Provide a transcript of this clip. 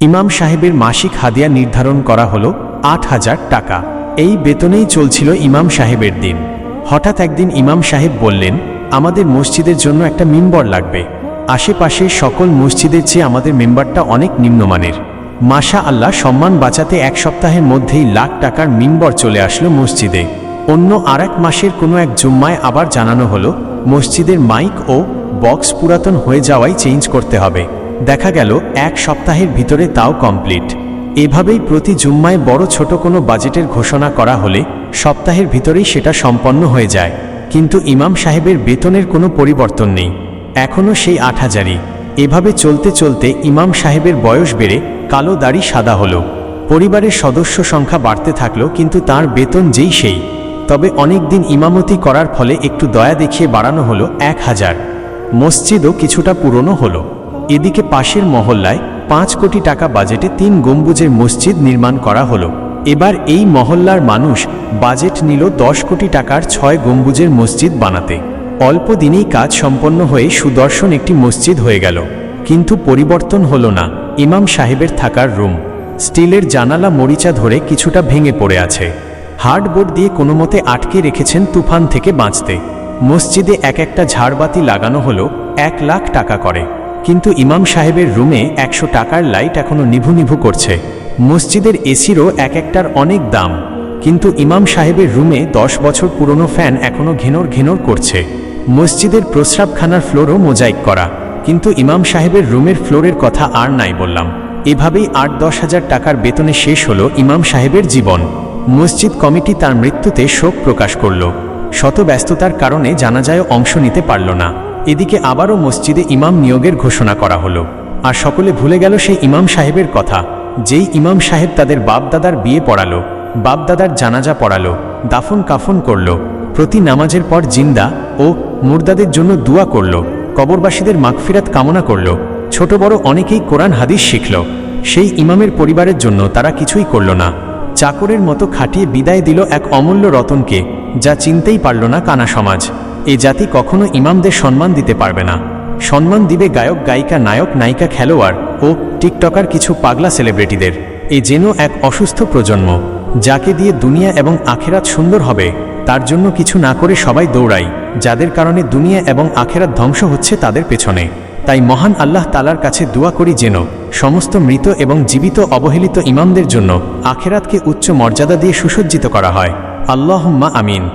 ইমাম সাহেবের মাসিক হাদিয়া নির্ধারণ করা হল আট হাজার টাকা। এই বেতনেই চলছিল ইমাম সাহেবের দিন। হঠাৎ একদিন ইমাম সাহেব বললেন, আমাদের মসজিদের জন্য একটা মিম্বর লাগবে। আশেপাশে সকল মসজিদের চেয়ে আমাদের মেম্বারটা অনেক নিম্নমানের। মাশা আল্লাহ সম্মান বাঁচাতে এক সপ্তাহের মধ্যেই লাখ টাকার মিম্বর চলে আসলো মসজিদে। অন্য আর মাসের কোনো এক জুম্মায় আবার জানানো হলো, মসজিদের মাইক ও বক্স পুরাতন হয়ে যাওয়াই চেঞ্জ করতে হবে। দেখা গেল, এক সপ্তাহের ভিতরে তাও কমপ্লিট এভাবেই প্রতি জুম্মায় বড় ছোট কোনো বাজেটের ঘোষণা করা হলে সপ্তাহের ভিতরেই সেটা সম্পন্ন হয়ে যায়। কিন্তু ইমাম সাহেবের বেতনের কোনো পরিবর্তন নেই। এখনও সেই আট হাজারই। এভাবে চলতে চলতে ইমাম সাহেবের বয়স বেড়ে কালো দাড়ি সাদা হলো। পরিবারের সদস্য সংখ্যা বাড়তে থাকল, কিন্তু তার বেতন যেই সেই। তবে অনেক দিন ইমামতি করার ফলে একটু দয়া দেখিয়ে বাড়ানো হলো এক হাজার। মসজিদও কিছুটা পুরনো হলো। এদিকে পাশের মহল্লায় পাঁচ কোটি টাকা বাজেটে তিন গম্বুজের মসজিদ নির্মাণ করা হলো। এবার এই মহল্লার মানুষ বাজেট নিল দশ কোটি টাকার ছয় গম্বুজের মসজিদ বানাতে। অল্প দিনেই কাজ সম্পন্ন হয়ে সুদর্শন একটি মসজিদ হয়ে গেল। কিন্তু পরিবর্তন হলো না, ইমাম সাহেবের থাকার রুম। স্টিলের জানালা মরিচা ধরে কিছুটা ভেঙে পড়ে আছে। হার্ডবোর্ড দিয়ে কোনো মতে আটকে রেখেছেন তুফান থেকে বাঁচতে। মসজিদে এক একটা ঝাড়বাতি লাগানো হলো এক লাখ টাকা করে। কিন্তু ইমাম সাহেবের রুমে একশো টাকার লাইট এখনও নিভু নিভু করছে। মসজিদের এসিরও এক একটার অনেক দাম। কিন্তু ইমাম সাহেবের রুমে দশ বছর পুরনো ফ্যান এখনও ঘেনর ঘেনর করছে। মসজিদের প্রস্রাবখানার ফ্লোরও মোজাইক করা। কিন্তু ইমাম সাহেবের রুমের ফ্লোরের কথা আর নাই বললাম। এভাবেই আট দশ হাজার টাকার বেতনে শেষ হলো ইমাম সাহেবের জীবন। মসজিদ কমিটি তার মৃত্যুতে শোক প্রকাশ করল। শত ব্যস্ততার কারণে জানাজায় অংশ নিতে পারল না। এদিকে আবারও মসজিদে ইমাম নিয়োগের ঘোষণা করা হলো। আর সকলে ভুলে গেল সেই ইমাম সাহেবের কথা। যেই ইমাম সাহেব তাদের বাপদাদার বিয়ে পড়ালো, বাপদাদার জানাজা পড়ালো, দাফন কাফন করল, প্রতি নামাজের পর জিন্দা ও মুর্দাদের জন্য দুয়া করল, কবরবাসীদের মাগফিরাত কামনা করল, ছোট বড় অনেকেই কোরআন হাদিস শিখল। সেই ইমামের পরিবারের জন্য তারা কিছুই করল না। চাকরের মতো খাটিয়ে বিদায় দিল এক অমূল্য রতনকে, যা চিনতেই পারল না কানা সমাজ। এ জাতি কখনো ইমামদের সম্মান দিতে পারবে না। সম্মান দিবে গায়ক, গায়িকা, নায়ক, নায়িকা, খেলোয়াড় ও টিকটকার কিছু পাগলা সেলিব্রিটিদের। এ যেন এক অসুস্থ প্রজন্ম, যাকে দিয়ে দুনিয়া এবং আখেরাত সুন্দর হবে, তার জন্য কিছু না করে সবাই দৌড়াই, যাদের কারণে দুনিয়া এবং আখেরাত ধ্বংস হচ্ছে তাদের পেছনে। তাই মহান আল্লাহ তালার কাছে দোয়া করি যেন সমস্ত মৃত এবং জীবিত অবহেলিত ইমামদের জন্য আখেরাতকে উচ্চ মর্যাদা দিয়ে সুসজ্জিত করা হয়। আল্লাহম্মা আমিন।